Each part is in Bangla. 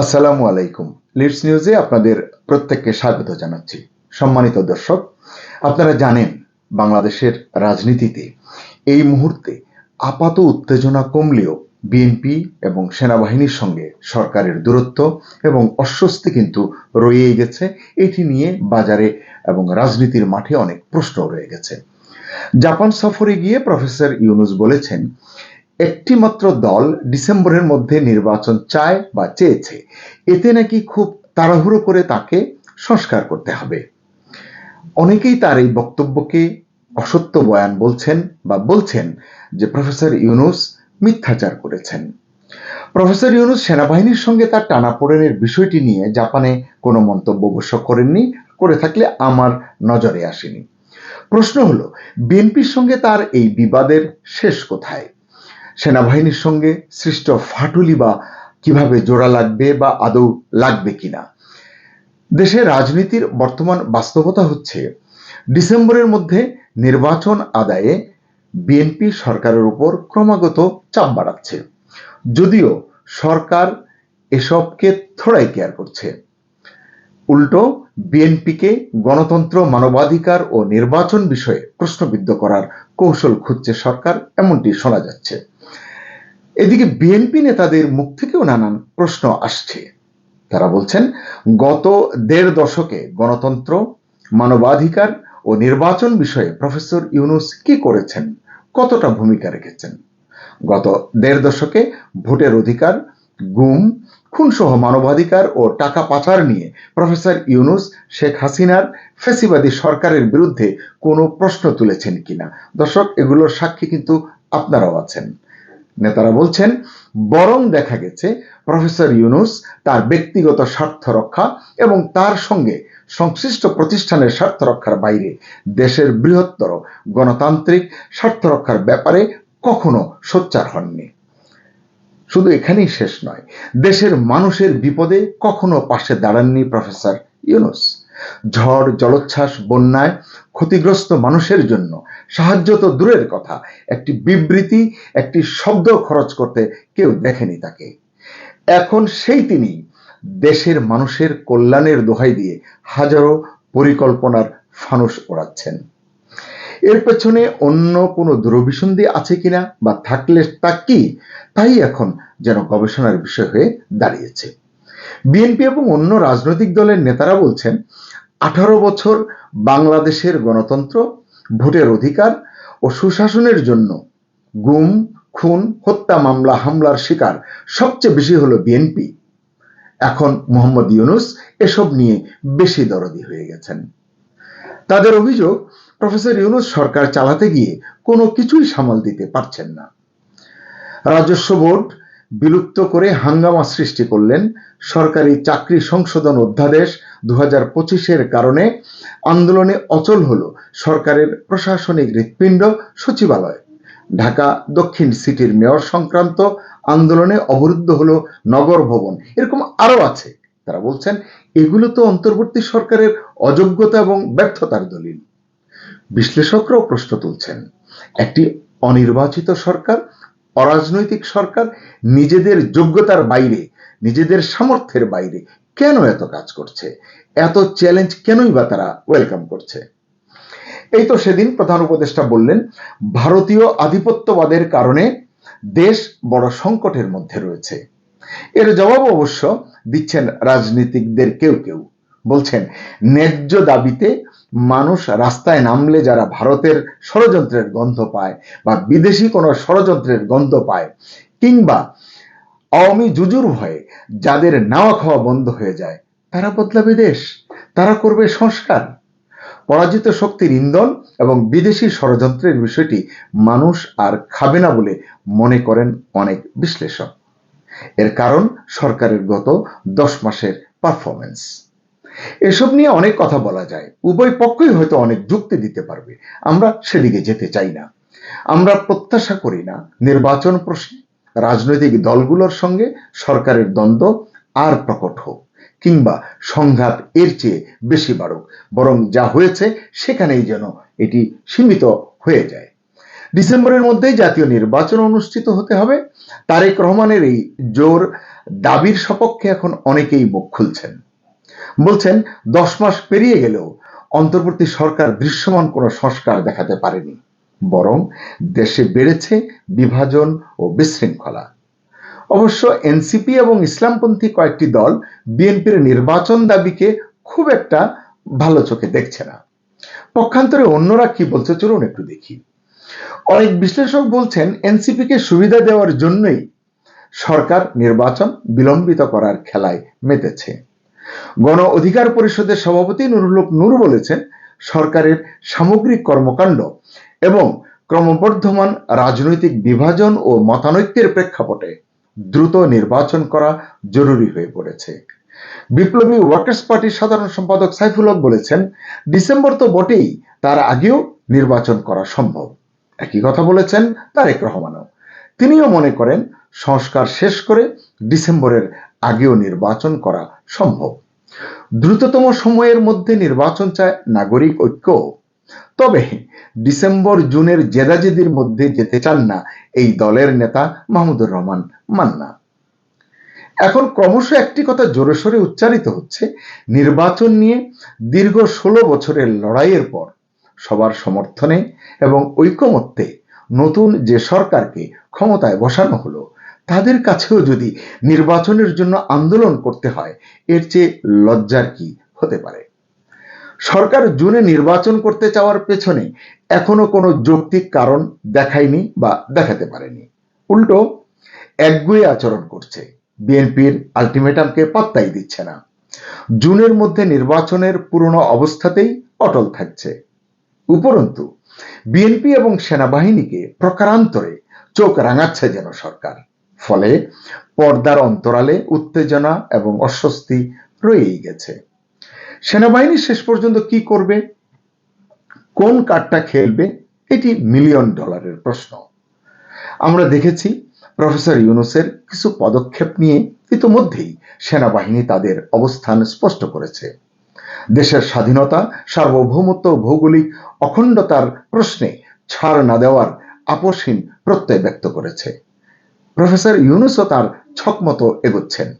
আসসালামু আলাইকুম। লিডস নিউজে আপনাদের প্রত্যেককে স্বাগত জানাচ্ছি। সম্মানিত দর্শক, আপনারা জানেন বাংলাদেশের রাজনীতিতে এই মুহূর্তে আপাত উত্তেজনা কমলেও বিএনপি এবং সেনাবাহিনীর সঙ্গে সরকারের দূরত্ব এবং অস্বস্তি কিন্তু রয়েই গেছে। এটি নিয়ে বাজারে এবং রাজনীতির মাঠে অনেক প্রশ্ন রয়ে গেছে। জাপান সফরে গিয়ে প্রফেসর ইউনুস বলেছেন একটি মাত্র দল ডিসেম্বরের মধ্যে নির্বাচন চায় বা চেয়েছে। এতে নাকি খুব তাড়াহুড়ো করে তাকে সংস্কার করতে হবে। অনেকেই তার এই বক্তব্যকে অসত্য বয়ান বলছেন বা বলছেন যে প্রফেসর ইউনুস মিথ্যাচার করেছেন। প্রফেসর ইউনুস সেনাবাহিনীর সঙ্গে তার টানাপোড়েনের বিষয়টি নিয়ে জাপানে কোনো মন্তব্য অবশ্য করেননি, করে থাকলে আমার নজরে আসেনি। প্রশ্ন হলো, বিএনপির সঙ্গে তার এই বিবাদের শেষ কোথায়? সেনাবাহিনীর সঙ্গে সৃষ্ট ফাটুলি বা কীভাবে জোড়া লাগবে বা আদৌ লাগবে কিনা। দেশে রাজনীতির বর্তমান বাস্তবতা হচ্ছে, ডিসেম্বরের মধ্যে নির্বাচন আদায়ে বিএনপি সরকারের উপর ক্রমাগত চাপ বাড়াচ্ছে। যদিও সরকার এসবকে থোড়াই কেয়ার করছে। উল্টো, বিএনপিকে গণতন্ত্র, মানবাধিকার ও নির্বাচন বিষয়ে প্রশ্নবিদ্ধ করার কৌশল খুঁজছে সরকার, এমনটি শোনা যাচ্ছে। এদিকে বিএনপি নেতাদের মুখ থেকেও নানান প্রশ্ন আসছে। তারা বলছেন, গত দেড় দশকে গণতন্ত্র, মানবাধিকার ও নির্বাচন বিষয়ে প্রফেসর ইউনুস কি করেছেন, কতটা ভূমিকা রেখেছেন? গত দেড় দশকে ভোটের অধিকার, গুম, খুনসহ মানবাধিকার ও টাকা পাচার নিয়ে প্রফেসর ইউনুস, শেখ হাসিনার ফেসিবাদী সরকারের বিরুদ্ধে কোনো প্রশ্ন তুলেছেন কিনা? দর্শক, এগুলোর সাক্ষী কিন্তু আপনারাও আছেন। নেতারা বলছেন, বরং দেখা গেছে প্রফেসর ইউনুস তার ব্যক্তিগত স্বার্থ রক্ষা এবং তার সঙ্গে সংশ্লিষ্ট প্রতিষ্ঠানের স্বার্থ রক্ষার বাইরে দেশের বৃহত্তর গণতান্ত্রিক স্বার্থ রক্ষার ব্যাপারে কখনো সোচ্চার হননি। শুধু এখানেই শেষ নয়, দেশের মানুষের বিপদে কখনো পাশে দাঁড়াননি প্রফেসর ইউনুস। ঝড়, জলোচ্ছ্বাস, বন্যায় ক্ষতিগ্রস্ত মানুষের জন্য সাহায্য তো দূরের কথা। একটি বিবৃতি, একটি শব্দ খরচ করতে কেউ দেখেনি তাকে। এখন সেই তিনি দেশের মানুষের কল্যাণের দোহাই দিয়ে হাজারো পরিকল্পনার ফানুস ওড়াচ্ছেন। এর পেছনে অন্য কোনো দুরভিসন্ধি আছে কিনা বা থাকলে তা কি, তাই এখন যেন গবেষণার বিষয় হয়ে দাঁড়িয়েছে। বিএনপি এবং অন্য রাজনৈতিক দলের নেতারা বলছেন, আঠারো বছর বাংলাদেশের গণতন্ত্র, ভোটের অধিকার ও সুশাসনের জন্য গুম, খুন, হত্যা, মামলা, হামলার শিকার সবচেয়ে বেশি হলো বিএনপি। এখন মোহাম্মদ ইউনুস এসব নিয়ে বেশি দরদি হয়ে গেছেন। তাদের অভিযোগ, প্রফেসর ইউনুস সরকার চালাতে গিয়ে কোনো কিছুই সামাল দিতে পারছেন না। রাজস্ব বোর্ড বিলুপ্ত করে হাঙ্গামা সৃষ্টি করলেন সরকারি চাকরি সংশোধন অধ্যাদেশ দু পঁচিশের কারণে আন্দোলনে অচল হল সরকারের প্রশাসনিক হৃৎপিণ্ড সচিবালয়। ঢাকা দক্ষিণ সিটির মেয়র সংক্রান্ত আন্দোলনে অবরুদ্ধ হলো নগর ভবন। এরকম আরও আছে। তারা বলছেন, এগুলো তো অন্তর্বর্তী সরকারের অযোগ্যতা এবং ব্যর্থতার দলিল। বিশ্লেষকরাও প্রশ্ন তুলছেন, একটি অনির্বাচিত সরকার অরাজনৈতিক সরকার নিজেদের যোগ্যতার বাইরে, নিজেদের সামর্থ্যের বাইরে কেন এত কাজ করছে? এত চ্যালেঞ্জ কেনই বা তারা ওয়েলকাম করছে? এই তো সেদিন প্রধান উপদেষ্টা বললেন, ভারতীয় আধিপত্যবাদের কারণে দেশ বড় সংকটের মধ্যে রয়েছে। এর জবাব অবশ্য দিচ্ছেন রাজনীতিকদের কেউ কেউ। বলছেন, ন্যায্য দাবিতে মানুষ রাস্তায় নামলে যারা ভারতের ষড়যন্ত্রের গন্ধ পায় বা বিদেশি কোনো ষড়যন্ত্রের গন্ধ পায় কিংবা আওয়ামী জুজুর ভয়ে যাদের নাওয়া খাওয়া বন্ধ হয়ে যায়, তারা বদলাবে দেশ, তারা করবে সংস্কার। পরাজিত শক্তির ইন্ধন এবং বিদেশি ষড়যন্ত্রের বিষয়টি মানুষ আর খাবে না বলে মনে করেন অনেক বিশ্লেষক। এর কারণ সরকারের গত দশ মাসের পারফরমেন্স এসব নিয়ে অনেক কথা বলা যায়। উভয় পক্ষই হয়তো অনেক যুক্তি দিতে পারবে। আমরা সেদিকে যেতে চাই না। আমরা প্রত্যাশা করি না নির্বাচন প্রশ্নে রাজনৈতিক দলগুলোর সঙ্গে সরকারের দ্বন্দ্ব আর প্রকট হোক কিংবা সংঘাত এর চেয়ে বেশি বাড়ুক। বরং যা হয়েছে সেখানেই যেন এটি সীমিত হয়ে যায়। ডিসেম্বরের মধ্যেই জাতীয় নির্বাচন অনুষ্ঠিত হতে হবে। তারেক রহমানের এই জোর দাবির সপক্ষে এখন অনেকেই মুখ খুলছেন। বলছেন, দশ মাস পেরিয়ে গেলেও অন্তর্বর্তী সরকার দৃশ্যমান কোনো সংস্কার দেখাতে পারেনি। বরং দেশে বেড়েছে বিভাজন ও বিশৃঙ্খলা। অবশ্য এনসিপি এবং ইসলামপন্থী কয়েকটি দল বিএনপির নির্বাচন দাবিকে খুব একটা ভালো চোখে দেখছে না। পক্ষান্তরে অন্যরা কি বলছে চলুন একটু দেখি। অনেক বিশ্লেষক বলছেন, এনসিপিকে সুবিধা দেওয়ার জন্যই সরকার নির্বাচন বিলম্বিত করার খেলায় মেতেছে। গণ অধিকার পরিষদের সভাপতি নুরুল হক নূর বলেছেন, সরকারের সামগ্রিক কর্মকাণ্ড এবং ক্রমবর্ধমান রাজনৈতিক বিভাজন ও মতানৈক্যের প্রেক্ষাপটে দ্রুত নির্বাচন করা জরুরি হয়ে পড়েছে। বিপ্লবী ওয়ার্কার্স পার্টির সাধারণ সম্পাদক সাইফুল হক বলেছেন, ডিসেম্বর তো বটেই, তার আগেও নির্বাচন করা সম্ভব। একই কথা বলেছেন তারেক রহমানও। তিনিও মনে করেন, সংস্কার শেষ করে ডিসেম্বরের আগেও নির্বাচন করা সম্ভব। দ্রুততম সময়ের মধ্যে নির্বাচন চায় নাগরিক ঐক্য। তবে ডিসেম্বর জুনের জেদাজেদির মধ্যে যেতে চান না এই দলের নেতা মাহমুদুর রহমান মান্না। এখন ক্রমশ একটি কথা জোরে সোরে উচ্চারিত হচ্ছে, নির্বাচন নিয়ে দীর্ঘ ষোলো বছরের লড়াইয়ের পর সবার সমর্থনে এবং ঐকমত্যে নতুন যে সরকারকে ক্ষমতায় বসানো হলো তাদের কাছেও যদি নির্বাচনের জন্য আন্দোলন করতে হয়, এর চেয়ে লজ্জার কি হতে পারে? সরকার জুনে নির্বাচন করতে চাওয়ার পেছনে এখনও কোনো যৌক্তিক কারণ দেখায়নি বা দেখাতে পারেনি। উল্টো, একগুয়ে আচরণ করছে। বিএনপির আলটিমেটামকে পাত্তাই দিচ্ছে না। জুনের মধ্যে নির্বাচনের পুরনো অবস্থাতেই অটল থাকছে। উপরন্তু, বিএনপি এবং সেনাবাহিনীকে প্রকারান্তরে চোখ রাঙাচ্ছে যেন সরকার। ফলে পর্দার অন্তরালে উত্তেজনা এবং অস্বস্তি রয়েই গেছে। সেনাবাহিনী শেষ পর্যন্ত কি করবে? কোন কার্ডটা খেলবে? এটি মিলিয়ন ডলারের প্রশ্ন। আমরা দেখেছি প্রফেসর ইউনুসের কিছু পদক্ষেপ নিয়ে ইতোমধ্যেই সেনাবাহিনী তাদের অবস্থান স্পষ্ট করেছে। দেশের স্বাধীনতা, সার্বভৌমত্ব ভৌগোলিক অখণ্ডতার প্রশ্নে ছাড় না দেওয়ার আপোষহীন প্রত্যয় ব্যক্ত করেছে। প্রফেসর ইউনুসও তার ছকমতো এগোচ্ছেন।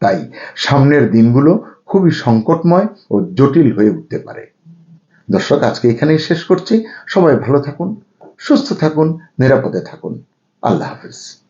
তাই সামনের দিনগুলো খুবই সংকটময় ও জটিল হয়ে উঠতে পারে। দর্শক, আজকে এখানেই শেষ করছি। সবাই ভালো থাকুন, সুস্থ থাকুন, নিরাপদে থাকুন। আল্লাহ হাফিজ।